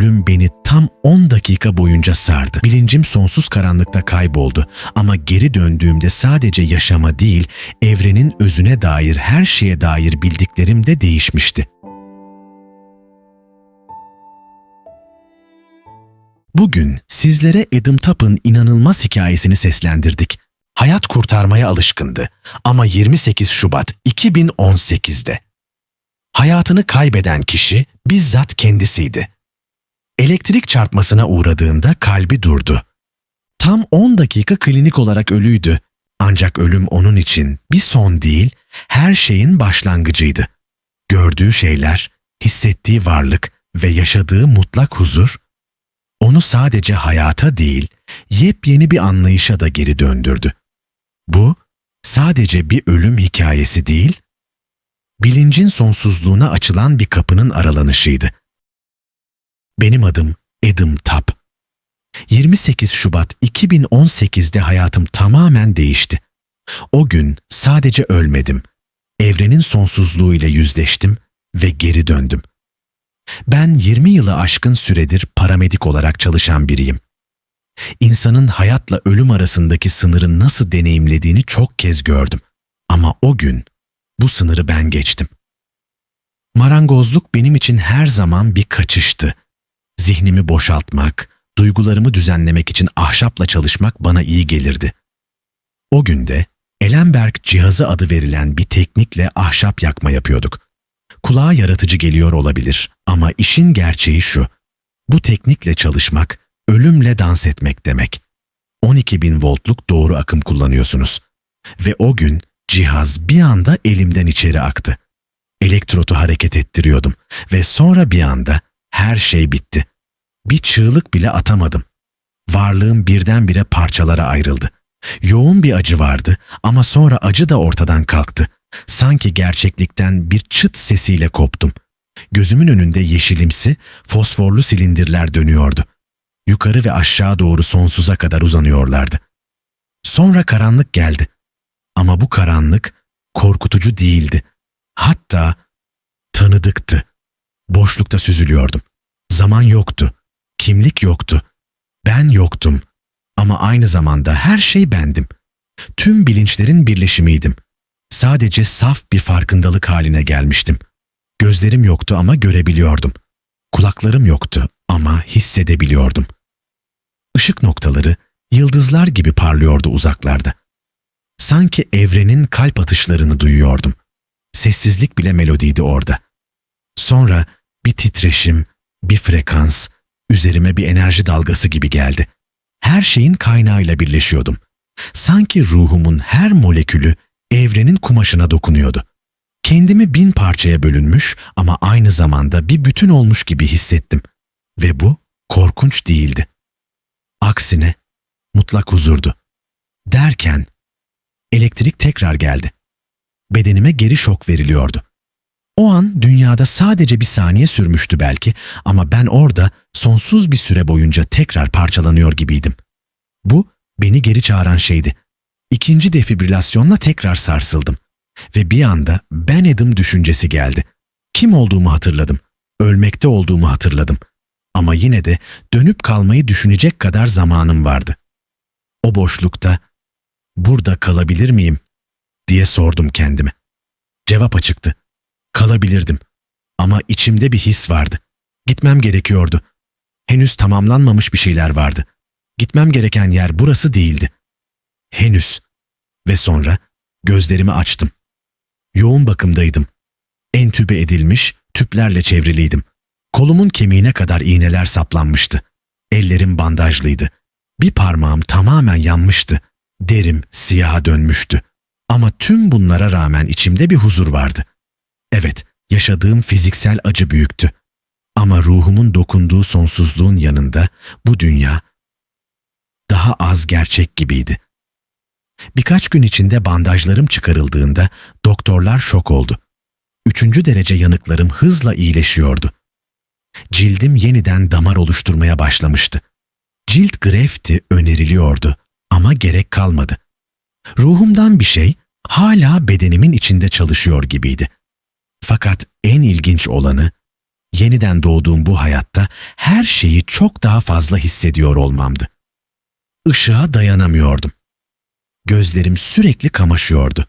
ölüm beni tam 10 dakika boyunca sardı. Bilincim sonsuz karanlıkta kayboldu ama geri döndüğümde sadece yaşama değil, evrenin özüne dair her şeye dair bildiklerim de değişmişti. Bugün sizlere Adam Tap'ın inanılmaz hikayesini seslendirdik. Hayat kurtarmaya alışkındı ama 28 Şubat 2018'de hayatını kaybeden kişi bizzat kendisiydi. Elektrik çarpmasına uğradığında kalbi durdu. Tam 10 dakika klinik olarak ölüydü. Ancak ölüm onun için bir son değil, her şeyin başlangıcıydı. Gördüğü şeyler, hissettiği varlık ve yaşadığı mutlak huzur onu sadece hayata değil, yepyeni bir anlayışa da geri döndürdü. Bu sadece bir ölüm hikayesi değil, bilincin sonsuzluğuna açılan bir kapının aralanışıydı. Benim adım Edim Tap. 28 Şubat 2018'de hayatım tamamen değişti. O gün sadece ölmedim. Evrenin sonsuzluğuyla yüzleştim ve geri döndüm. Ben 20 yılı aşkın süredir paramedik olarak çalışan biriyim. İnsanın hayatla ölüm arasındaki sınırı nasıl deneyimlediğini çok kez gördüm. Ama o gün bu sınırı ben geçtim. Marangozluk benim için her zaman bir kaçıştı. Zihnimi boşaltmak, duygularımı düzenlemek için ahşapla çalışmak bana iyi gelirdi. O günde Ellenberg cihazı adı verilen bir teknikle ahşap yakma yapıyorduk. Kulağa yaratıcı geliyor olabilir ama işin gerçeği şu. Bu teknikle çalışmak, ölümle dans etmek demek. 12 bin voltluk doğru akım kullanıyorsunuz. Ve o gün cihaz bir anda elimden içeri aktı. Elektrotu hareket ettiriyordum ve sonra bir anda her şey bitti. Bir çığlık bile atamadım. Varlığım birdenbire parçalara ayrıldı. Yoğun bir acı vardı ama sonra acı da ortadan kalktı. Sanki gerçeklikten bir çıt sesiyle koptum. Gözümün önünde yeşilimsi, fosforlu silindirler dönüyordu. Yukarı ve aşağı doğru sonsuza kadar uzanıyorlardı. Sonra karanlık geldi. Ama bu karanlık korkutucu değildi. Hatta tanıdıktı. Boşlukta süzülüyordum. Zaman yoktu. Kimlik yoktu. Ben yoktum. Ama aynı zamanda her şey bendim. Tüm bilinçlerin birleşimiydim. Sadece saf bir farkındalık haline gelmiştim. Gözlerim yoktu ama görebiliyordum. Kulaklarım yoktu ama hissedebiliyordum. Işık noktaları yıldızlar gibi parlıyordu uzaklarda. Sanki evrenin kalp atışlarını duyuyordum. Sessizlik bile melodiydi orada. Sonra bir titreşim, bir frekans, üzerime bir enerji dalgası gibi geldi. Her şeyin kaynağıyla birleşiyordum. Sanki ruhumun her molekülü evrenin kumaşına dokunuyordu. Kendimi bin parçaya bölünmüş ama aynı zamanda bir bütün olmuş gibi hissettim. Ve bu korkunç değildi. Aksine mutlak huzurdu. Derken elektrik tekrar geldi. Bedenime geri şok veriliyordu. O an dünyada sadece bir saniye sürmüştü belki ama ben orada sonsuz bir süre boyunca tekrar parçalanıyor gibiydim. Bu beni geri çağıran şeydi. İkinci defibrilasyonla tekrar sarsıldım. Ve bir anda ben edim düşüncesi geldi. Kim olduğumu hatırladım. Ölmekte olduğumu hatırladım. Ama yine de dönüp kalmayı düşünecek kadar zamanım vardı. O boşlukta burada kalabilir miyim diye sordum kendime. Cevap açıktı. Kalabilirdim. Ama içimde bir his vardı. Gitmem gerekiyordu. Henüz tamamlanmamış bir şeyler vardı. Gitmem gereken yer burası değildi. Henüz. Ve sonra gözlerimi açtım. Yoğun bakımdaydım. Entübe edilmiş, tüplerle çevriliydim. Kolumun kemiğine kadar iğneler saplanmıştı. Ellerim bandajlıydı. Bir parmağım tamamen yanmıştı. Derim siyaha dönmüştü. Ama tüm bunlara rağmen içimde bir huzur vardı. Evet, yaşadığım fiziksel acı büyüktü. Ama ruhumun dokunduğu sonsuzluğun yanında bu dünya daha az gerçek gibiydi. Birkaç gün içinde bandajlarım çıkarıldığında doktorlar şok oldu. Üçüncü derece yanıklarım hızla iyileşiyordu. Cildim yeniden damar oluşturmaya başlamıştı. Cilt grefti öneriliyordu ama gerek kalmadı. Ruhumdan bir şey hala bedenimin içinde çalışıyor gibiydi. Fakat en ilginç olanı yeniden doğduğum bu hayatta her şeyi çok daha fazla hissediyor olmamdı. Işığa dayanamıyordum. Gözlerim sürekli kamaşıyordu.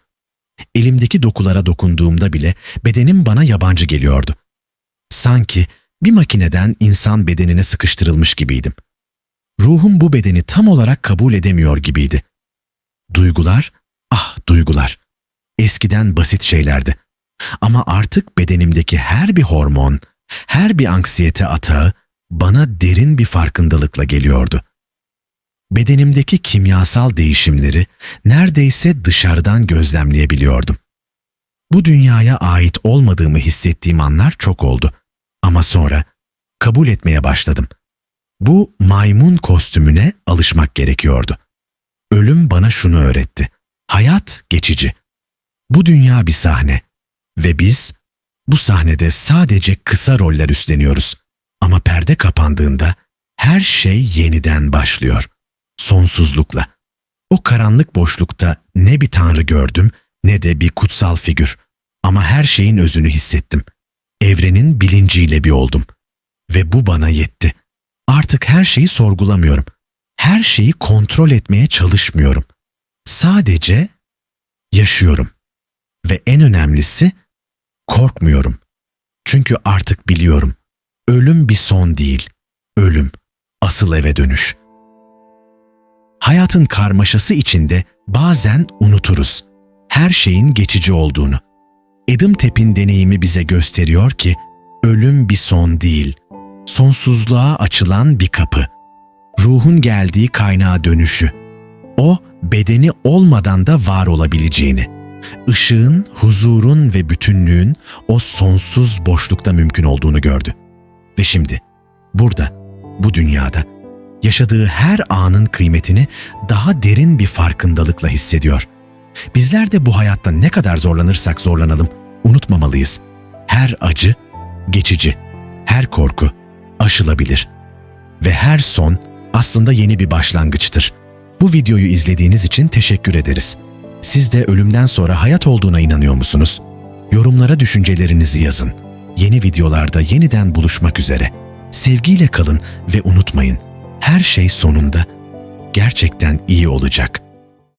Elimdeki dokulara dokunduğumda bile bedenim bana yabancı geliyordu. Sanki bir makineden insan bedenine sıkıştırılmış gibiydim. Ruhum bu bedeni tam olarak kabul edemiyor gibiydi. Duygular, ah duygular. Eskiden basit şeylerdi. Ama artık bedenimdeki her bir hormon, her bir anksiyete atağı bana derin bir farkındalıkla geliyordu. Bedenimdeki kimyasal değişimleri neredeyse dışarıdan gözlemleyebiliyordum. Bu dünyaya ait olmadığımı hissettiğim anlar çok oldu. Ama sonra kabul etmeye başladım. Bu maymun kostümüne alışmak gerekiyordu. Ölüm bana şunu öğretti. Hayat geçici. Bu dünya bir sahne ve biz bu sahnede sadece kısa roller üstleniyoruz. Ama perde kapandığında her şey yeniden başlıyor. Sonsuzlukla. O karanlık boşlukta ne bir tanrı gördüm ne de bir kutsal figür. Ama her şeyin özünü hissettim. Evrenin bilinciyle bir oldum. Ve bu bana yetti. Artık her şeyi sorgulamıyorum. Her şeyi kontrol etmeye çalışmıyorum. Sadece yaşıyorum. Ve en önemlisi korkmuyorum. Çünkü artık biliyorum. Ölüm bir son değil. Ölüm asıl eve dönüş. Hayatın karmaşası içinde bazen unuturuz. Her şeyin geçici olduğunu. Edim Tep'in deneyimi bize gösteriyor ki ölüm bir son değil. Sonsuzluğa açılan bir kapı. Ruhun geldiği kaynağa dönüşü. O bedeni olmadan da var olabileceğini. Işığın, huzurun ve bütünlüğün o sonsuz boşlukta mümkün olduğunu gördü. Ve şimdi burada, bu dünyada yaşadığı her anın kıymetini daha derin bir farkındalıkla hissediyor. Bizler de bu hayatta ne kadar zorlanırsak zorlanalım, unutmamalıyız. Her acı geçici, her korku aşılabilir ve her son aslında yeni bir başlangıçtır. Bu videoyu izlediğiniz için teşekkür ederiz. Siz de ölümden sonra hayat olduğuna inanıyor musunuz? Yorumlara düşüncelerinizi yazın. Yeni videolarda yeniden buluşmak üzere. Sevgiyle kalın ve unutmayın. Her şey sonunda gerçekten iyi olacak.''